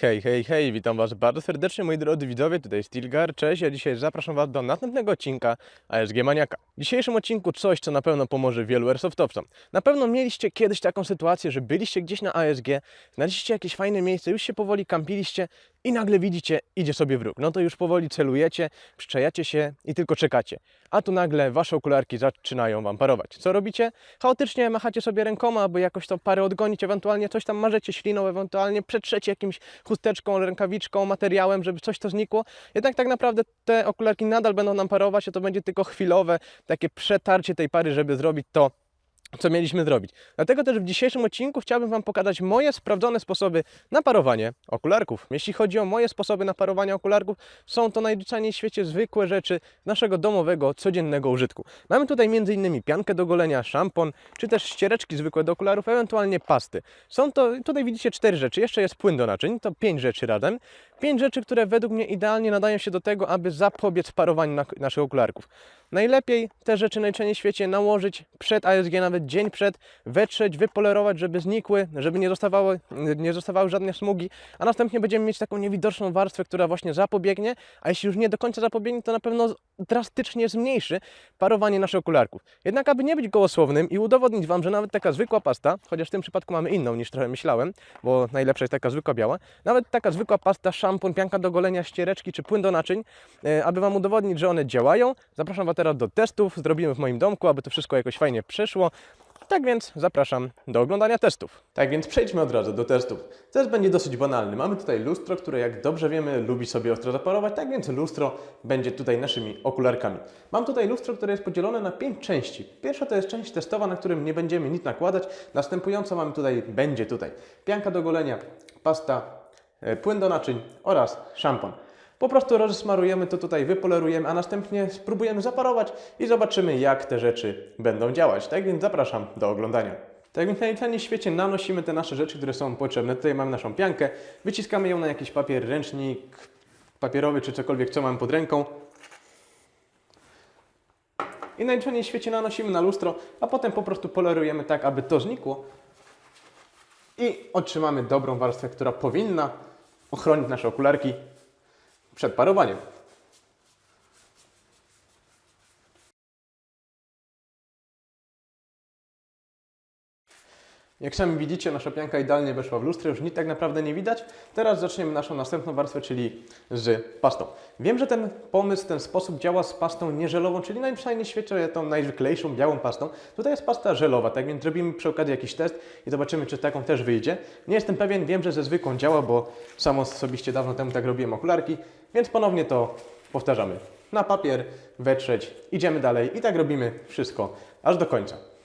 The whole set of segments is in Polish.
Hej, hej, hej, witam Was bardzo serdecznie, moi drodzy widzowie, tutaj Stilgar, cześć, ja dzisiaj zapraszam Was do następnego odcinka ASG Maniaka. W dzisiejszym odcinku coś, co na pewno pomoże wielu airsoftowcom. Na pewno mieliście kiedyś taką sytuację, że byliście gdzieś na ASG, znaleźliście jakieś fajne miejsce, już się powoli kampiliście i nagle widzicie, idzie sobie wróg. No to już powoli celujecie, przyczajacie się i tylko czekacie. A tu nagle Wasze okularki zaczynają Wam parować. Co robicie? Chaotycznie machacie sobie rękoma, aby jakoś tą parę odgonić, ewentualnie coś tam marzecie śliną, ewentualnie przetrzecie jakimś chusteczką, rękawiczką, materiałem, żeby coś to znikło. Jednak tak naprawdę te okularki nadal będą nam parować, a to będzie tylko chwilowe, takie przetarcie tej pary, żeby zrobić to, co mieliśmy zrobić. Dlatego też w dzisiejszym odcinku chciałbym Wam pokazać moje sprawdzone sposoby na parowanie okularków. Jeśli chodzi o moje sposoby na parowanie okularków, są to najzwyczajniej w świecie zwykłe rzeczy naszego domowego, codziennego użytku. Mamy tutaj m.in. piankę do golenia, szampon, czy też ściereczki zwykłe do okularów, ewentualnie pasty. Są to, tutaj widzicie cztery rzeczy, jeszcze jest płyn do naczyń, to pięć rzeczy razem. Pięć rzeczy, które według mnie idealnie nadają się do tego, aby zapobiec parowaniu na, naszych okularków. Najlepiej te rzeczy najczęściej w świecie nałożyć przed ASG, nawet dzień przed, wetrzeć, wypolerować, żeby znikły, żeby nie zostawały, nie zostawały żadne smugi, a następnie będziemy mieć taką niewidoczną warstwę, która właśnie zapobiegnie, a jeśli już nie do końca zapobiegnie, to na pewno drastycznie zmniejszy parowanie naszych okularków. Jednak aby nie być gołosłownym i udowodnić Wam, że nawet taka zwykła pasta, chociaż w tym przypadku mamy inną niż trochę myślałem, bo najlepsza jest taka zwykła biała, nawet taka zwykła pasta, szampon, pianka do golenia, ściereczki czy płyn do naczyń, e, aby Wam udowodnić, że one działają, zapraszam Was teraz do testów, zrobimy w moim domku, aby to wszystko jakoś fajnie przeszło. Tak więc zapraszam do oglądania testów. Tak więc przejdźmy od razu do testów. Test będzie dosyć banalny. Mamy tutaj lustro, które jak dobrze wiemy lubi sobie ostro zaparować, tak więc lustro będzie tutaj naszymi okularkami. Mam tutaj lustro, które jest podzielone na pięć części. Pierwsza to jest część testowa, na którym nie będziemy nic nakładać. Następująco mamy tutaj, będzie tutaj pianka do golenia, pasta, e, płyn do naczyń oraz szampon. Po prostu rozsmarujemy to tutaj, wypolerujemy, a następnie spróbujemy zaparować i zobaczymy, jak te rzeczy będą działać. Tak więc zapraszam do oglądania. Tak więc najtaniej w świecie nanosimy te nasze rzeczy, które są potrzebne. Tutaj mamy naszą piankę, wyciskamy ją na jakiś papier, ręcznik papierowy czy cokolwiek, co mamy pod ręką. I najczęściej w świecie nanosimy na lustro, a potem po prostu polerujemy tak, aby to znikło. I otrzymamy dobrą warstwę, która powinna ochronić nasze okularki przed parowaniem. Jak sami widzicie, nasza pianka idealnie weszła w lustro, już nic tak naprawdę nie widać. Teraz zaczniemy naszą następną warstwę, czyli z pastą. Wiem, że ten pomysł, ten sposób działa z pastą nieżelową, czyli najzwyczajniej w świecie tą najzwyklejszą białą pastą. Tutaj jest pasta żelowa, tak więc zrobimy przy okazji jakiś test i zobaczymy, czy taką też wyjdzie. Nie jestem pewien, wiem, że ze zwykłą działa, bo sam osobiście dawno temu tak robiłem okularki, więc ponownie to powtarzamy. Na papier, wetrzeć, idziemy dalej i tak robimy wszystko aż do końca.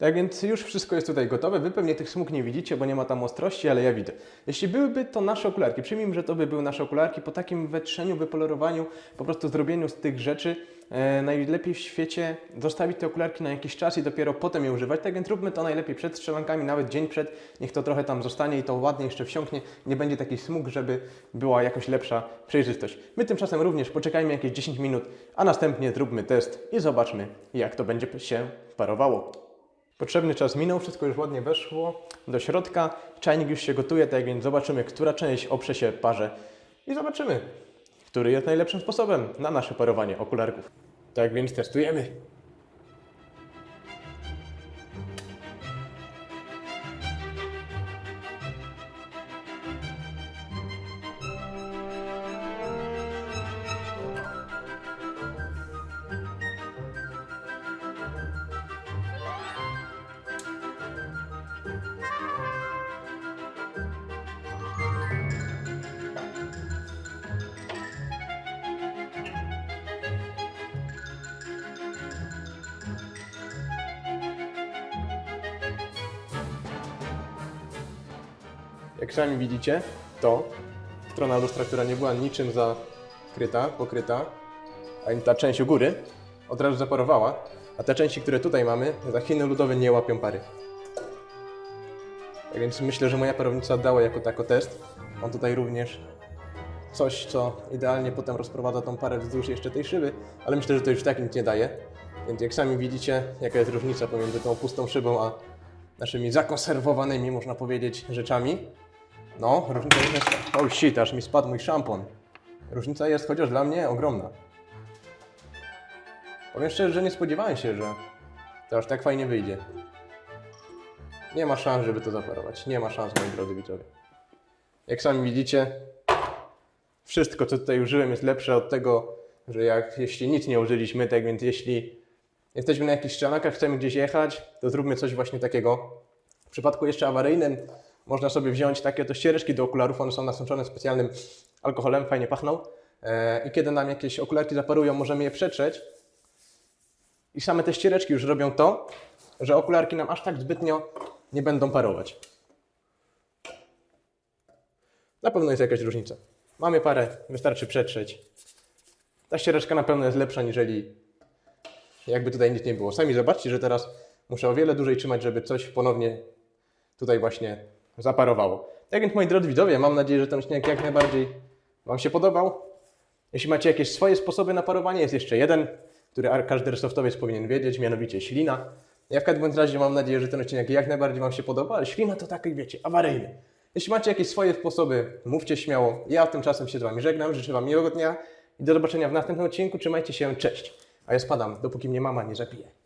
Tak więc już wszystko jest tutaj gotowe. Wy pewnie tych smug nie widzicie, bo nie ma tam ostrości, ale ja widzę. Jeśli byłyby to nasze okularki, przyjmijmy, że to by były nasze okularki, po takim wetrzeniu, wypolerowaniu, po prostu zrobieniu z tych rzeczy, e, najlepiej w świecie zostawić te okularki na jakiś czas i dopiero potem je używać. Tak więc róbmy to najlepiej przed strzelankami, nawet dzień przed. Niech to trochę tam zostanie i to ładnie jeszcze wsiąknie. Nie będzie takich smug, żeby była jakoś lepsza przejrzystość. My tymczasem również poczekajmy jakieś 10 minut, a następnie zróbmy test i zobaczmy, jak to będzie się parowało. Potrzebny czas minął, wszystko już ładnie weszło do środka. Czajnik już się gotuje, tak więc zobaczymy, która część oprze się parze i zobaczymy, który jest najlepszym sposobem na nasze parowanie okularków. Tak więc testujemy. Jak sami widzicie, to strona lustra, która nie była niczym zakryta, pokryta, a ta część u góry od razu zaparowała, a te części, które tutaj mamy, za Chiny ludowe nie łapią pary. Tak więc myślę, że moja parownica dała jako tako test. Mam tutaj również coś, co idealnie potem rozprowadza tą parę wzdłuż jeszcze tej szyby, ale myślę, że to już tak nic nie daje. Więc jak sami widzicie, jaka jest różnica pomiędzy tą pustą szybą, a naszymi zakonserwowanymi, można powiedzieć, rzeczami. No, różnica jest... Oh shit, aż mi spadł mój szampon. Różnica jest chociaż dla mnie ogromna. Powiem szczerze, że nie spodziewałem się, że to aż tak fajnie wyjdzie. Nie ma szans, żeby to zaparować. Nie ma szans, moi drodzy widzowie. Jak sami widzicie, wszystko, co tutaj użyłem, jest lepsze od tego, że jak jeśli nic nie użyliśmy, tak więc jeśli jesteśmy na jakichś ścianakach, chcemy gdzieś jechać, to zróbmy coś właśnie takiego. W przypadku jeszcze awaryjnym można sobie wziąć takie to ściereczki do okularów, one są nasączone specjalnym alkoholem, fajnie pachną. E, I kiedy nam jakieś okularki zaparują, możemy je przetrzeć. I same te ściereczki już robią to, że okularki nam aż tak zbytnio nie będą parować. Na pewno jest jakaś różnica. Mamy parę, wystarczy przetrzeć. Ta ściereczka na pewno jest lepsza, niżeli jakby tutaj nic nie było. Sami zobaczcie, że teraz muszę o wiele dłużej trzymać, żeby coś ponownie tutaj właśnie zaparowało. Tak więc moi drodzy widzowie, mam nadzieję, że ten odcinek jak najbardziej Wam się podobał. Jeśli macie jakieś swoje sposoby na parowanie, jest jeszcze jeden, który każdy airsoftowec powinien wiedzieć, mianowicie ślina. Ja w każdym razie mam nadzieję, że ten odcinek jak najbardziej Wam się podoba, ale ślina to taki, wiecie, awaryjny. Jeśli macie jakieś swoje sposoby, mówcie śmiało. Ja tymczasem się z Wami żegnam, życzę Wam miłego dnia i do zobaczenia w następnym odcinku. Trzymajcie się, cześć. A ja spadam, dopóki mnie mama nie zabije.